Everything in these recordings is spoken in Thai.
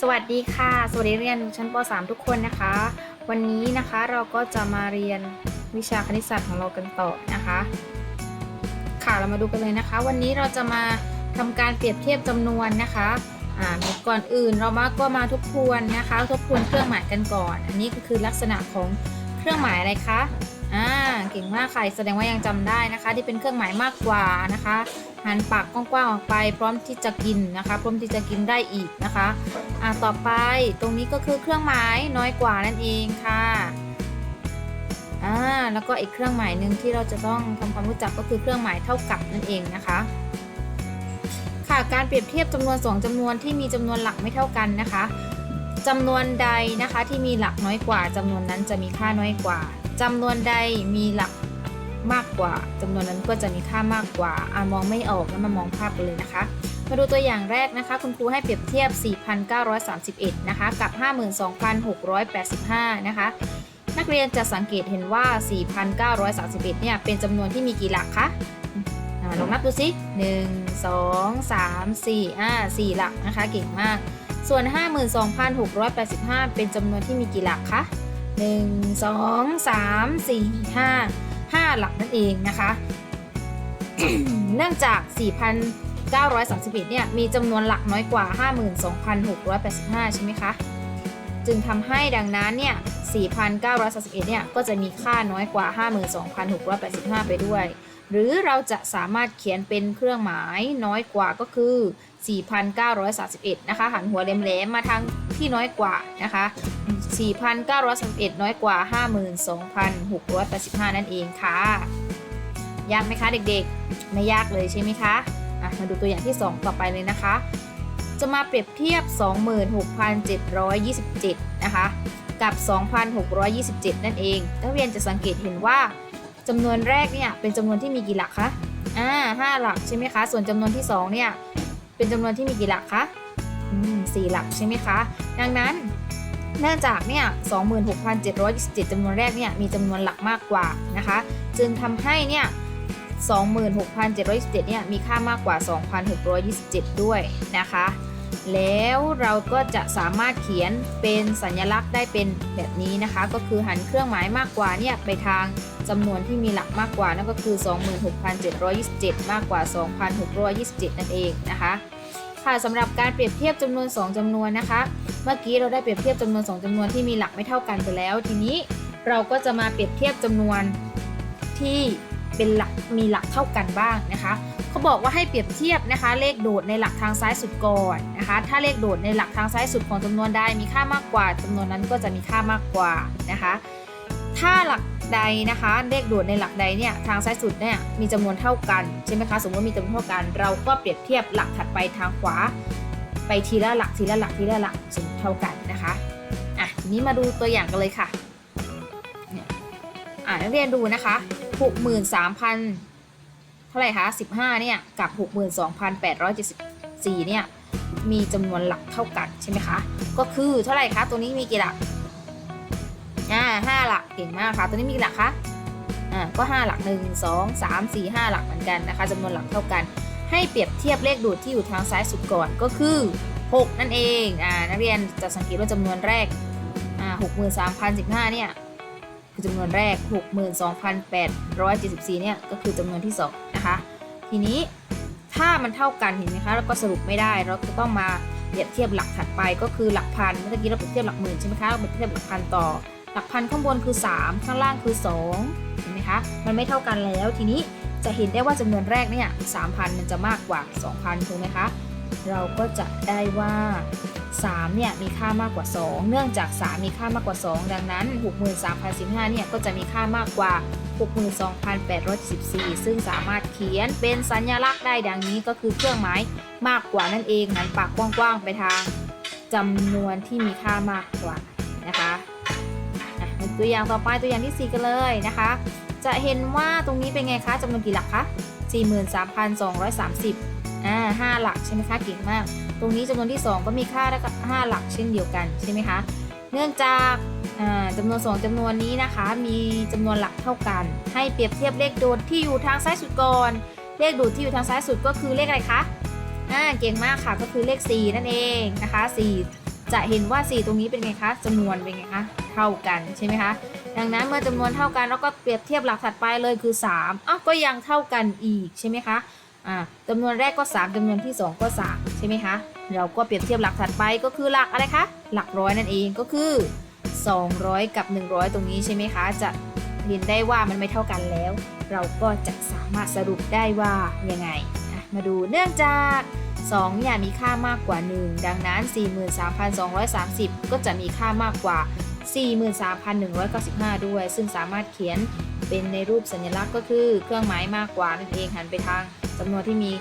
สวัสดีค่ะ สวัสดีเรียนชั้นป .3 ทุกคนนะคะ วันนี้นะคะเราก็จะมาเรียนวิชาคณิตศาสตร์ของเรากันต่อนะคะ ค่ะเรามาดูกันเลยนะคะ วันนี้เราจะมาทำการเปรียบเทียบจำนวนนะคะอ่าก่อนอื่นเรามาก็มาทบทวนนะคะ ทบทวนเครื่องหมายกันก่อน อันนี้ก็คือลักษณะของเครื่องหมายอะไรคะ อ่าเก่งมากค่ะแสดงว่ายังจำได้นะคะ ที่เป็นเครื่องหมายมากกว่านะคะหันปากกว้างๆออกไป พร้อมที่จะกินนะคะ พร้อมที่จะกินได้อีกนะคะอ่าต่อไปตรงนี้ก็คือเครื่องหมายน้อยกว่านั่นเองค่ะอ่าแล้วก็อีกเครื่องหมายหนึ่งที่เราจะต้องทำความรู้จักก็คือเครื่องหมายเท่ากับนั่นเองนะคะค่ะการเปรียบเทียบจำนวน 2จำนวนที่มีจำนวนหลักไม่เท่ากันนะคะจำนวนใดนะคะที่มีหลักน้อยกว่าจำนวนนั้นจะมีค่าน้อยกว่า จำนวนใดมีหลักมากกว่าจำนวนนั้นก็จะมีค่ามากกว่าอามองไม่ออกแล้วมามองภาพกันเลยนะคะ มาดูตัวอย่างแรกนะคะ คุณครูให้เปรียบเทียบ 4,931 นะคะ กับ 52,685 นะคะ นักเรียนจะสังเกตเห็นว่า 4,931 เนี่ย เป็นจำนวนที่มีกี่หลักคะอ่าลองนับดูสิ1 2 3 4อ่า4หลักนะคะ เก่งมาก ส่วน 52,685 เป็นจำนวนที่มีกี่หลักคะ 1 2 3 4 5 5 หลักนั่นเองนะคะ เนื่องจาก 4,931 เนี่ย มีจำนวนหลักน้อยกว่า 52,685 ใช่ไหมคะ จึงทำให้ดังนั้นเนี่ย 4,931 เนี่ย ก็จะมีค่าน้อยกว่า 52,685 ไปด้วย หรือเราจะสามารถเขียนเป็นเครื่องหมายน้อยกว่าก็คือ 4,931 นะคะ หันหัวแหลมๆมาทาง ที่น้อยกว่านะคะ 4,931 น้อยกว่า 52,685 นั่นเองค่ะ ยากไหมคะเด็กๆ ไม่ยากเลยใช่ไหมคะะมาดูตัวอย่างที่ 2 ต่อไปเลยนะคะ จะมาเปรียบเทียบ 26,727 นะคะ กับ 2,627 นั่นเอง นักเรียนจะสังเกตเห็นว่าจำนวนแรกเนี่ยเป็นจำนวนที่มีกี่หลักคะ อ่าห้าหลักใช่ไหมคะ ส่วนจำนวนที่2เนี่ยเป็นจำนวนที่มีกี่หลักคะ สี่หลักใช่ไหมคะ ดังนั้นเนื่องจากเนี่ย26,727จำนวนแรกเนี่ยมีจำนวนหลักมากกว่านะคะ จึงทำให้เนี่ย26,727เนี่ยมีค่ามากกว่า 2,627 ด้วยนะคะ แล้วเราก็จะสามารถเขียนเป็นสัญลักษณ์ได้เป็นแบบนี้นะคะ ก็คือหันเครื่องหมายมากกว่าเนี่ยไปทางจำนวนที่มีหลักมากกว่านั่นก็คือ 26,727 มากกว่า 2,627 นั่นเองนะคะ ค่ะสำหรับการเปรียบเทียบจำนวน 2จำนวนนะคะ เมื่อกี้เราได้เปรียบเทียบจำนวน 2จำนวนที่มีหลักไม่เท่ากันไปแล้ว ทีนี้เราก็จะมาเปรียบเทียบจำนวนที่เป็นหลักมีหลักเท่ากันบ้างนะคะเขาบอกว่าให้เปรียบเทียบนะคะ เลขโดดในหลักทางซ้ายสุดก่อนนะคะ ถ้าเลขโดดในหลักทางซ้ายสุดของจำนวนใดมีค่ามากกว่าจำนวนนั้นก็จะมีค่ามากกว่านะคะ ถ้าหลัก ใดนะคะ เลขโดดในหลักใดเนี่ยทางซ้ายสุดเนี่ยมีจำนวนเท่ากันใช่ไหมคะสมมติมีจำนวนเท่ากัน เราก็เปรียบเทียบหลักถัดไปทางขวา ไปทีละหลักทีละหลักทีละหลักจนเท่ากันนะคะอะทีนี้มาดูตัวอย่างกันเลยค่ะอ่านักเรียนดูนะคะ 63,000 เท่าไหร่คะ 15 เนี่ย กับ 62,874 เนี่ย มีจำนวนหลักเท่ากันใช่ไหมคะ ก็คือเท่าไหร่คะ ตัวนี้มีกี่หลัก ห้าหลักเก่งมากค่ะ ตัวนี้มีกี่หลักคะอ่าก็ 5 หลัก 1 2 3 4 5 หลักเหมือนกันนะคะจำนวนหลักเท่ากัน ให้เปรียบเทียบเลขดูดที่อยู่ทางซ้ายสุดก่อนก็คือ 6 นั่นเองอ่านักเรียนจะสังเกตว่าจำนวนแรกอ่า63,015เนี่ยคือจำนวนแรก 62,874 เนี่ยก็คือจำนวนที่ 2 นะคะ ทีนี้ถ้ามันเท่ากันเห็นไหมคะเราก็สรุปไม่ได้เราก็ต้องมาเปรียบเทียบหลักถัดไปก็คือหลักพันเมื่อกี้เราเปรียบเทียบหลักหมื่นใช่ไหมคะเราเปรียบเทียบหลักพันต่อ หลักพันข้างบนคือ 3 ข้างล่างคือ2เห็นไหมคะ มันไม่เท่ากันแล้ว ทีนี้จะเห็นได้ว่าจำนวนแรกเนี่ย3,000 มันจะมากกว่า 2,000 ถูกไหมคะ เราก็จะได้ว่า3เนี่ยมีค่ามากกว่า 2 เนื่องจาก 3 มีค่ามากกว่า 2 ดังนั้น 63,015เนี่ยก็จะมีค่ามากกว่า 62,814 ซึ่งสามารถเขียนเป็นสัญลักษณ์ได้ดังนี้ก็คือเครื่องหมายมากกว่านั่นเองหันปากกว้างๆไปทางจำนวนที่มีค่ามากกว่านะคะ ตัวอย่างต่อไปตัวอย่างที่ 4 กันเลยนะคะ จะเห็นว่าตรงนี้เป็นไงคะจำนวนกี่หลักคะ43,230อ่าห้าหลักใช่ไหมคะเก่งมาก ตรงนี้จำนวนที่ 2 ก็มีค่าแล้วก็5หลักเช่นเดียวกันใช่ไหมคะเนื่องจากอ่าจำนวน 2จำนวนนี้นะคะ มีจำนวนหลักเท่ากัน ให้เปรียบเทียบเลขโดดที่อยู่ทางซ้ายสุดก่อน เลขโดดที่อยู่ทางซ้ายสุดก็คือเลขอะไรคะอ่าเก่งมากค่ะก็คือเลข 4 นั่นเองนะคะ4 จะเห็นว่า 4 ตรงนี้เป็นไงคะจำนวนเป็นไงคะเท่ากันใช่ไหมคะดังนั้นเมื่อจำนวนเท่ากันเราก็เปรียบเทียบหลักถัดไปเลยคือ3อ้าวก็ยังเท่ากันอีกใช่ไหมคะอ่าจำนวนแรกก็ 3จำนวนที่ 2 ก็3ใช่ไหมคะเราก็เปรียบเทียบหลักถัดไปก็คือหลักอะไรคะหลักร้อยนั่นเองก็คือ 200 กับ 100 ตรงนี้ใช่ไหมคะ จะเห็นได้ว่ามันไม่เท่ากันแล้ว เราก็จะสามารถสรุปได้ว่ายังไงมาดูเนื่องจาก 2เนี่ยมีค่ามากกว่า 1 ดังนั้น 43,230 ก็จะมีค่ามากกว่า 43,195 ด้วย ซึ่งสามารถเขียนเป็นในรูปสัญลักษณ์ก็คือเครื่องหมายมากกว่านั่นเองหันไปทางจำนวนที่มี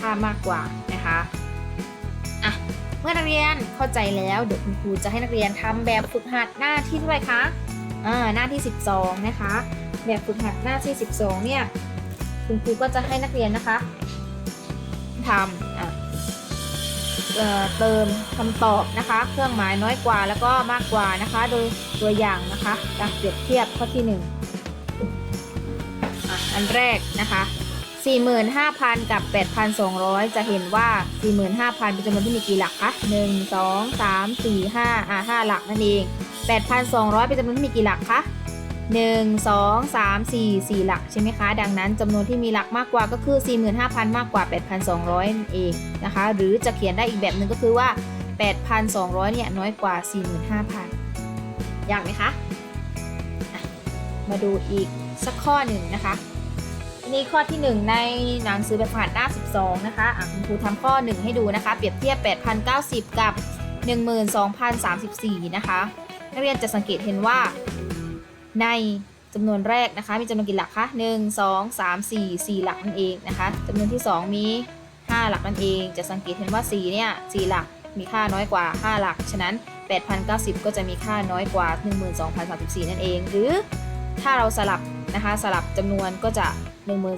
ค่ามากกว่านะคะอะเมื่อนักเรียนเข้าใจแล้วเดี๋ยวคุณครูจะให้นักเรียนทำแบบฝึกหัดหน้าที่เท่าไหร่คะอ่าหน้าที่ 12 นะคะ แบบฝึกหัดหน้าที่ 12 เนี่ยคุณครูก็จะให้นักเรียนนะคะ ทำอะเเติมคำตอบนะคะ เครื่องหมายน้อยกว่าแล้วก็มากกว่านะคะ โดยตัวอย่างนะคะการเปรียบเทียบข้อที่1อะอันแรกนะคะ 45,000 กับ 8,200 จะเห็นว่า 45,000 เป็นจำนวนที่มีกี่หลักคะ 1 2 3 4 5 อะ5หลักนั่นเอง 8,200 เป็นจำนวนที่มีกี่หลักคะ 1 2 3 4 4 หลักใช่ไหมคะ ดังนั้นจำนวนที่มีหลักมากกว่าก็คือ 45,000 มากกว่า 8,200นั่นเองนะคะ หรือจะเขียนได้อีกแบบหนึ่งก็คือว่า 8,200 เนี่ยน้อยกว่า 45,000 ยากไหมคะอะมาดูอีกสักข้อหนึ่งนะคะนี่ข้อที่ 1 ในหนังสือแบบฝึกหัดหน้า 12 นะคะอะคุณครูทำข้อ 1 ให้ดูนะคะ เปรียบเทียบ 8,090 กับ 12,034 นะคะ นักเรียนจะสังเกตเห็นว่า ในจำนวนแรกนะคะ มีจำนวนกี่หลักคะ1 2 3 4 4หลักนั่นเองนะคะจำนวนที่ 2 มี 5 หลักนั่นเอง จะสังเกตเห็นว่า 4 เนี่ย4หลักมีค่าน้อยกว่า 5 หลัก ฉะนั้น 8,090 ก็จะมีค่าน้อยกว่า 12,034 นั่นเอง หรือถ้าเราสลับนะคะ สลับจำนวนก็จะ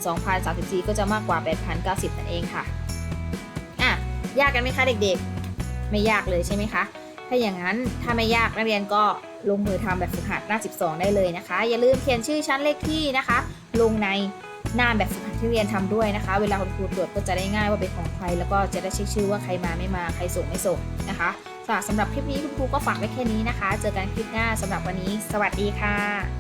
12,034 ก็จะมากกว่า 8,090 นั่นเองค่ะ อะ ยากกันไหมคะเด็กๆ ไม่ยากเลยใช่ไหมคะ ถ้าอย่างนั้นถ้าไม่ยากนักเรียนก็ลงมือทำแบบฝึกหัดหน้า 12 ได้เลยนะคะ อย่าลืมเขียนชื่อชั้นเลขที่นะคะ ลงในหน้าแบบฝึกหัดที่เรียนทำด้วยนะคะ เวลาคุณครูตรวจก็จะได้ง่ายว่าเป็นของใคร แล้วก็จะได้เช็คชื่อว่าใครมาไม่มาใครส่งไม่ส่งนะคะสำหรับคลิปนี้คุณครูก็ฝากไว้แค่นี้นะคะ เจอกันคลิปหน้าสำหรับวันนี้ สวัสดีค่ะ